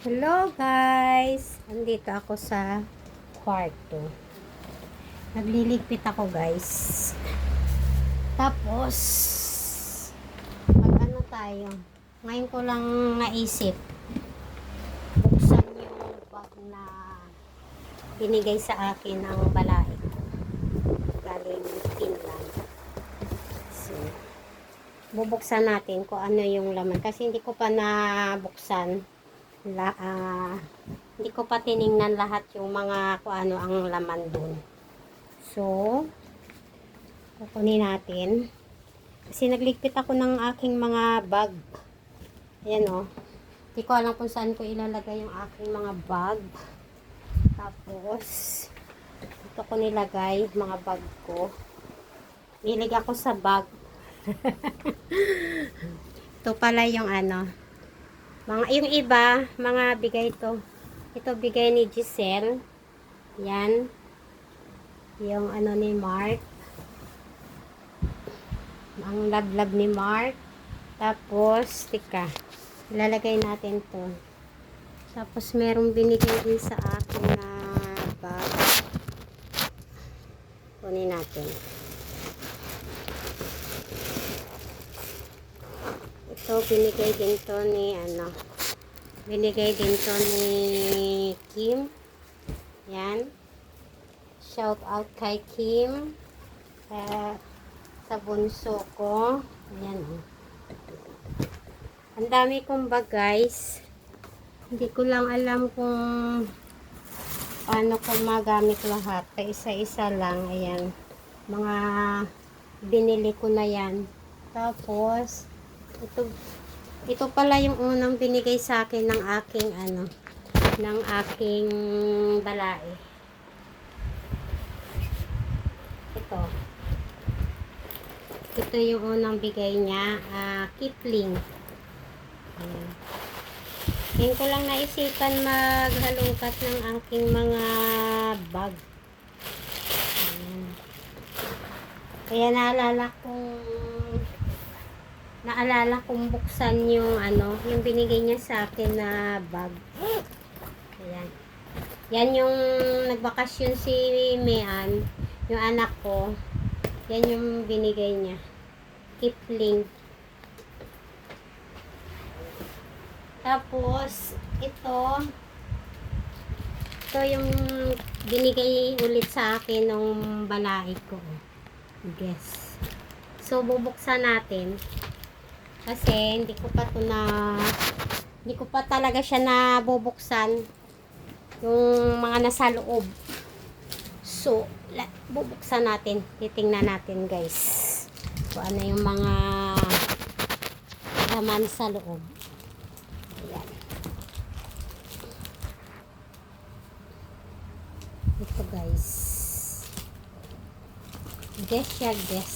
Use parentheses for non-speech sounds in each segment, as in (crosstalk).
Hello guys! Andito ako sa kwarto. Nagliligpit ako guys. Tapos, mag ano tayo. Ngayon ko lang naisip. Buksan yung bag na binigay sa akin ng balai ko. Galing Finland. So, bubuksan natin kung ano yung laman. Kasi hindi ko pa nabuksan la, ah, hindi ko pa tiningnan lahat yung mga kung ano ang laman dun. So, kukunin natin. Kasi nagligpit ako ng aking mga bag. Ayan o. Hindi ko alam kung saan ko ilalagay yung aking mga bag. Tapos, ito ko nilagay, mga bag ko. Nilig ako sa bag. (laughs) ito pala yung ano, mga, yung iba, mga bigay ito. Ito bigay ni Giselle. Yan. Yung ano ni Mark. Ang lablab ni Mark. Tapos, tika. Ilalagay natin to. Tapos, merong binigay din sa akin na bag. Kunin natin. Ito, binigay din to ni, ano, binigay din to ni Kim. Yan. Shout out kay Kim. Uh, sa bunso ko. Ayan, oh. Ang dami kong bag, guys. Hindi ko lang alam kung paano ko magamit lahat. Pa isa-isa lang. Ayan. Mga binili ko na yan. Tapos, ito, ito pala yung unang binigay sa akin ng aking ano, ng aking balae. Ito. Ito yung unang bigay niya, ah, Kipling. Ayan. Ko lang naisipan maghalungkat ng aking mga bag. Ayan. Kaya naalala kong naalala kong buksan yung ano, yung binigay niya sa akin na bag. Ayan. Yan yung nagbakasyon si Mian, yung anak ko. Yan yung binigay niya. Kipling. Tapos, ito, ito yung binigay ulit sa akin ng balai ko. Guess. So, bubuksan natin. Kasi, hindi ko pa to na, hindi ko pa talaga siya nabubuksan yung mga nasa loob. So, bubuksan natin. Titingnan natin, guys. Kung ano yung mga laman sa loob. Ayan. Ito, guys. Guess siya, guess.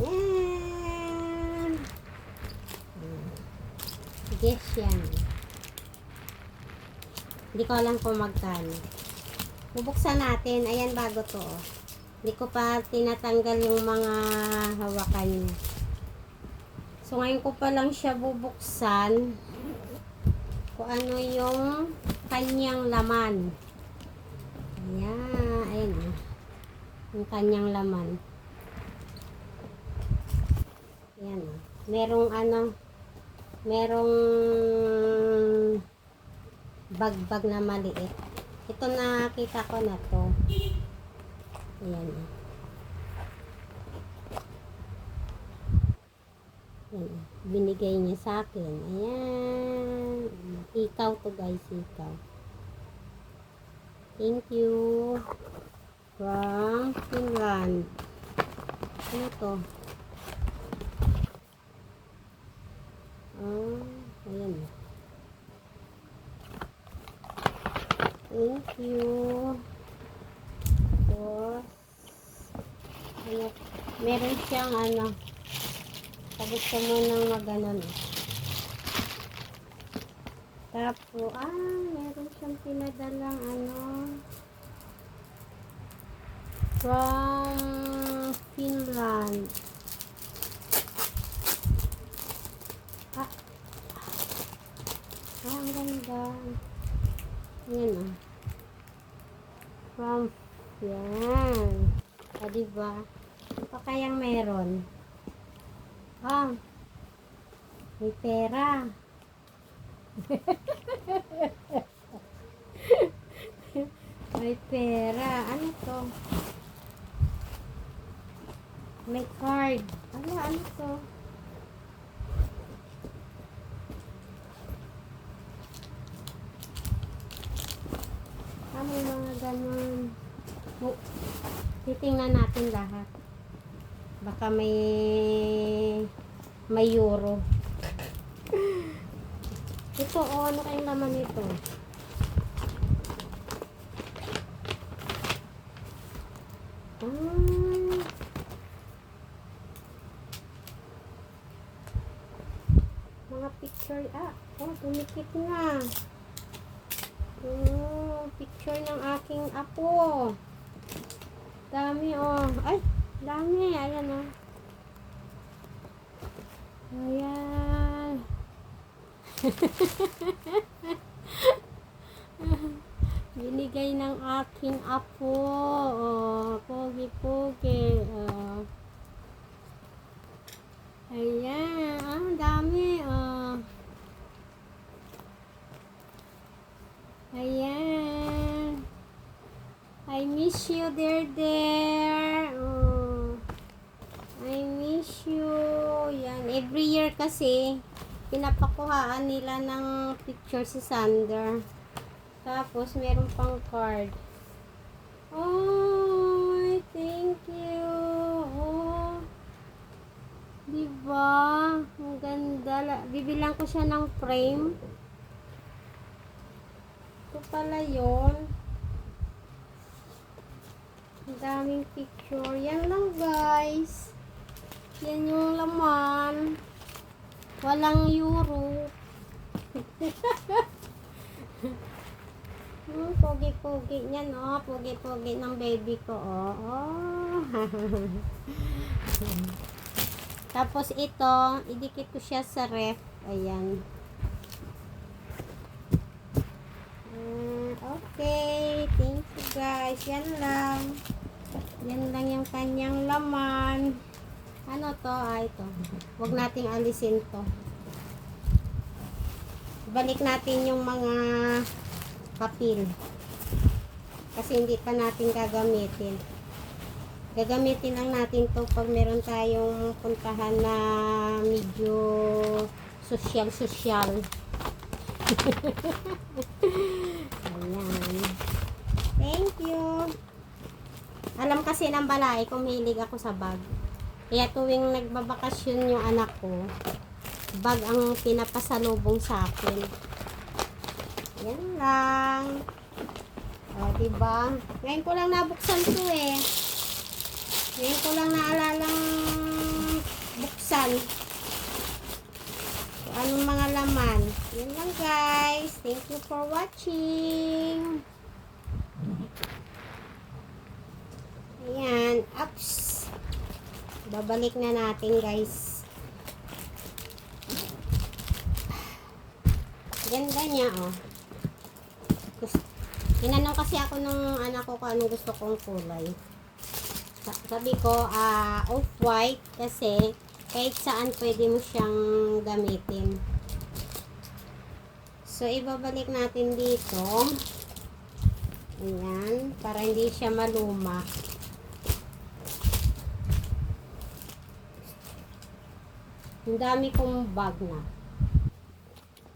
Ayan. Guess yan. Hindi ko alam kung magkano. Bubuksan natin. Ayan, bago to. oh. Hindi ko pa tinatanggal yung mga hawakan niya. So, ngayon ko pa lang siya bubuksan kung ano yung kanyang laman. Ayan. Ayan, oh. Yung kanyang laman. Ayan, oh. Merong ano, merong bag-bag na maliit. Ito nakita ko na to. Ayan. Ayan. Binigay niya sa akin. Ayan. Ikaw to guys, ikaw. Thank you. From Finland. Ano to? Ah, ayan. oh. Thank you. Tapos, ano, meron siyang ano, tapos ka mo nang maganon. Tapos, ah, meron siyang pinadalang ano, from Finland. Ah, Ah, ang ganda. Ayan ah. From, yan. Ah, diba? Ano pa kayang meron? Ah, may pera. (laughs) may pera. Ano to? May card. Ano, ano to? May mga ganun. Titingnan natin lahat. Baka may may euro. (laughs) Ito, oh, ano kayong laman nito? Ah. Mga picture, ah, oh, tumikit nga. Oh, picture ng aking apo. Dami, oh. Ay, dami. Ayan, oh. Ayan. (laughs) Binigay ng aking apo. Oh, pogi-pogi. Oh. Ayan. Ah, ang dami. Oh. Ayan. I miss you, dear, dear. Oh. I miss you. Yan. Every year kasi, pinapakuhaan nila ng picture si Sander. Tapos, meron pang card. Oh, thank you. Oh. Diba? Ang ganda. La- Bibilang ko siya ng frame. Pala yun. Ang daming picture. Yan lang guys. Yan yung laman. Walang euro. (laughs) hmm, pogi-pogi niyan, oh. Pogi-pogi ng baby ko, oh. oh. (laughs) Tapos ito, idikit ko siya sa ref. Ayan. Mm, okay. Thank you guys. Yan lang. Yan lang yung kanyang laman. Ano to? Ah, ito. Huwag nating alisin to. Balik natin yung mga papel. Kasi hindi pa natin gagamitin. Gagamitin lang natin to pag meron tayong puntahan na medyo social-social. (laughs) Ayan. Thank you. Alam kasi ng balay kung mahilig ako sa bag. Kaya tuwing nagbabakasyon yung anak ko, bag ang pinapasalubong sa akin. Yan lang. O, diba? Ngayon ko lang nabuksan to eh. Ngayon ko lang naalalang buksan. Kung anong mga laman. Yan lang guys. Thank you for watching. Ayan. Ups. Babalik na natin guys. Ganda niya oh. Gusto, tinanong kasi ako nung anak ko kung anong gusto kong kulay. Sa- Sabi ko, ah, off-white kasi kahit saan pwede mo siyang gamitin. So, ibabalik natin dito. Ayan, para hindi siya maluma. Ang dami kong bag na.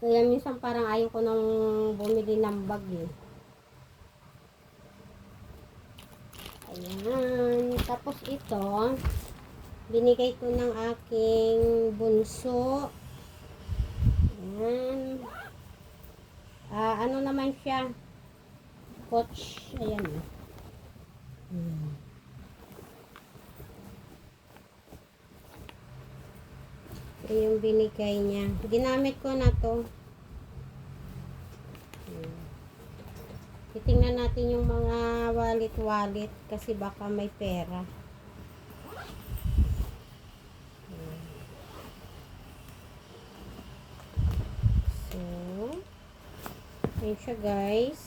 Kaya minsan parang ayaw ko nang bumili ng bag eh. Ayan. Tapos ito, binigay ko ng aking bunso. Ayan. Ah, ano naman siya? Coach. Ayan. oh. Yung binigay niya. Ginamit ko na to. Titingnan natin yung mga wallet-wallet kasi baka may pera. So, Ayan siya guys.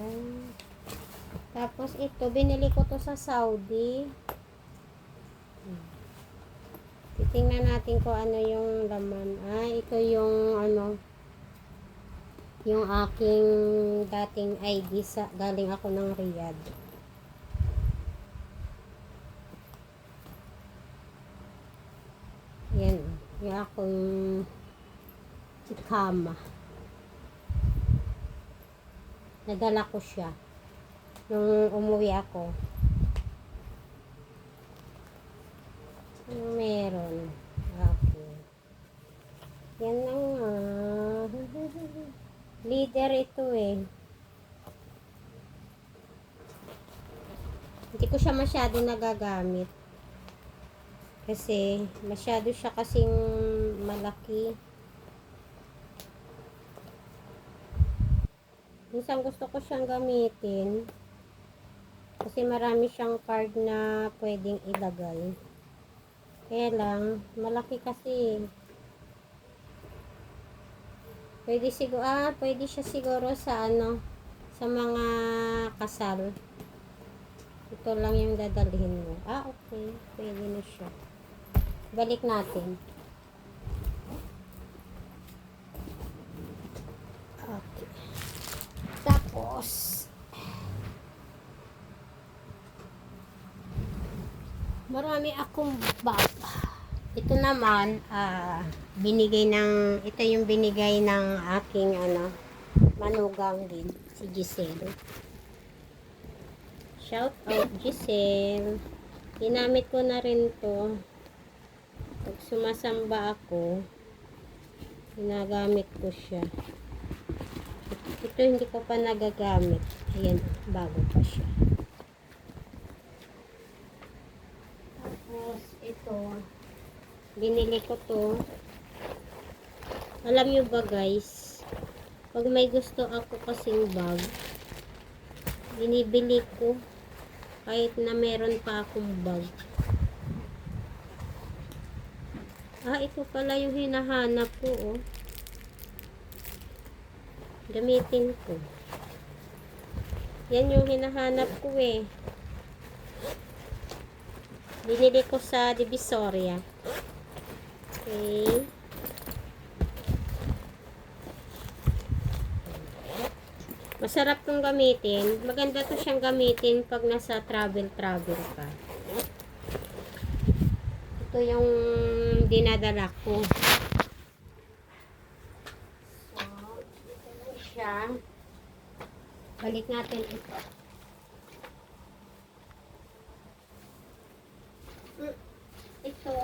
Ayan. Ito, binili ko to sa Saudi. Titingnan natin kung ano yung laman. Ah, ito yung ano, yung aking dating ID sa galing ako ng Riyadh. Yan, yung akong ikama. Nadala ko siya nung umuwi ako. Ano meron? Okay. Yan na nga. (laughs) Leader ito eh. Hindi ko siya masyado nagagamit. Kasi masyado siya kasing malaki. Minsan gusto ko siyang gamitin. Kasi marami siyang card na pwedeng ilagay. Kaya lang, malaki kasi. Pwede siguro, ah, pwede siya siguro sa ano, sa mga kasal. Ito lang yung dadalhin mo. Ah, okay. Pwede na siya. Balik natin. Okay. Tapos, marami akong bag. Ito naman, ah, binigay ng, ito yung binigay ng aking, ano, manugang din, si Giselle. Shout out, Giselle. Ginamit ko na rin to. Pag sumasamba ako, ginagamit ko siya. Ito hindi ko pa nagagamit. Ayan, bago pa siya. Tapos, ito, binili ko to. Alam nyo ba guys, pag may gusto ako kasing bag, binibili ko kahit na meron pa akong bag. Ah, ito pala yung hinahanap ko, oh. Gamitin ko. Yan yung hinahanap ko, eh. Binili ko sa Divisoria. Okay. Masarap tong gamitin. Maganda to siyang gamitin pag nasa travel-travel ka. Ito yung dinadala ko. So, ito lang siya. Balik natin ito. Mm, Ito.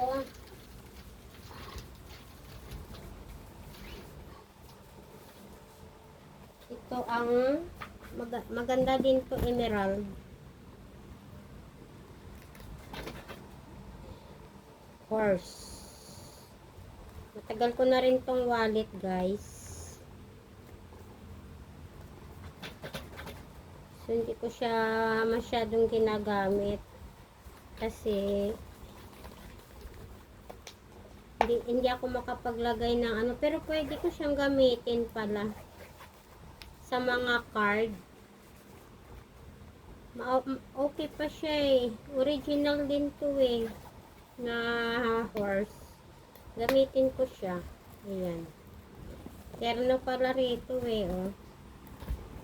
Ito ang mag- maganda din to emerald. Horse. Matagal ko na rin tong wallet, guys. So, hindi ko siya masyadong ginagamit. Kasi, hindi, hindi ako makapaglagay ng ano. Pero pwede ko siyang gamitin pala sa mga card. Ma okay pa siya eh. Original din to eh. Na horse. Gamitin ko siya. Ayan. Terno pala rito eh. Oh.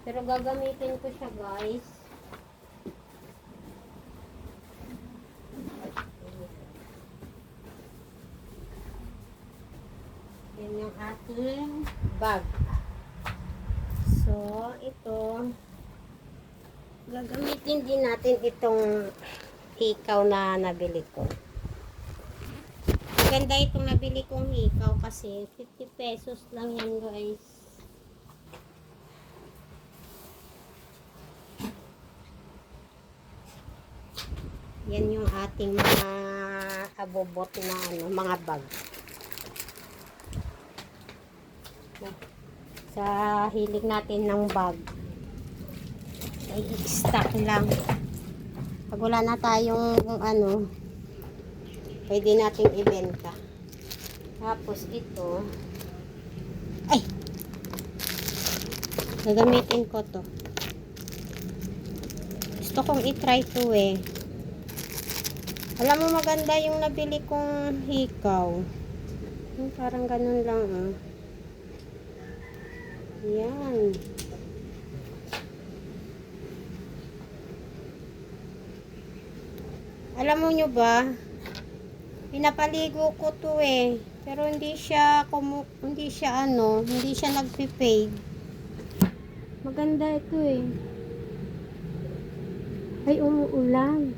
Pero gagamitin ko siya guys. Yan yung ating bag. So, ito, gagamitin din natin itong hikaw na nabili ko. Maganda itong nabili kong hikaw kasi 50 pesos lang yan guys. Yan yung ating mga abobot na ano, mga bag. Sa hilig natin ng bag ay stock lang Pag wala na tayong ano, pwede nating ibenta. Tapos ito, ay, gagamitin ko to. Gusto kong itry to eh. Alam mo maganda yung nabili kong hikaw. Yung parang ganun lang ah. Yan. Alam mo nyo ba, pinapaligo ko to eh. Pero hindi siya, kumu hindi siya ano, hindi siya nagpipade. Maganda ito eh. Ay, umuulan.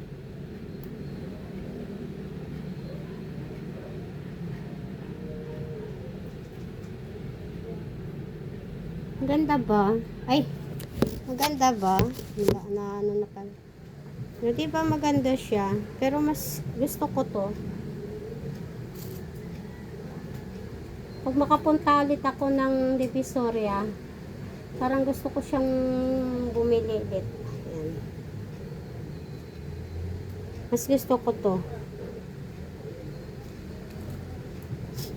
Maganda ba? Ay, maganda ba? Wala na ano na pala. Hindi ba maganda siya? Pero mas gusto ko to. Pag makapunta ulit ako ng Divisoria, parang gusto ko siyang bumili ulit. Ayan. Mas gusto ko to.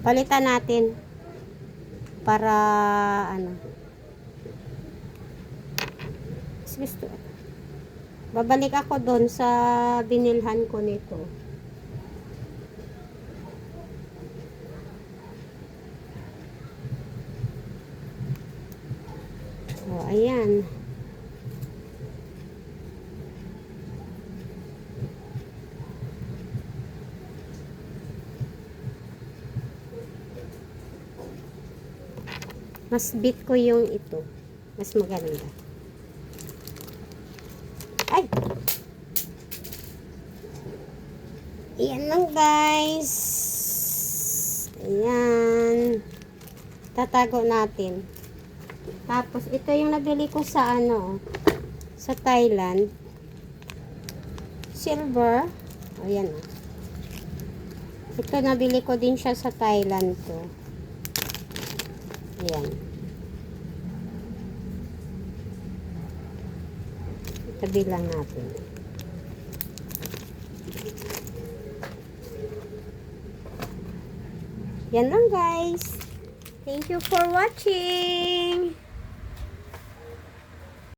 Palitan natin. Para ano. Mas gusto. Babalik ako doon sa binilhan ko nito. So, ayan. Mas bit ko yung ito. Mas maganda. Ay! Ayan lang guys. Ayan. Tatago natin. Tapos ito yung nabili ko sa ano, sa Thailand. Silver. Ayan. Ito nabili ko din siya sa Thailand to. Ayan. Tabi lang natin. Yan lang guys. Thank you for watching.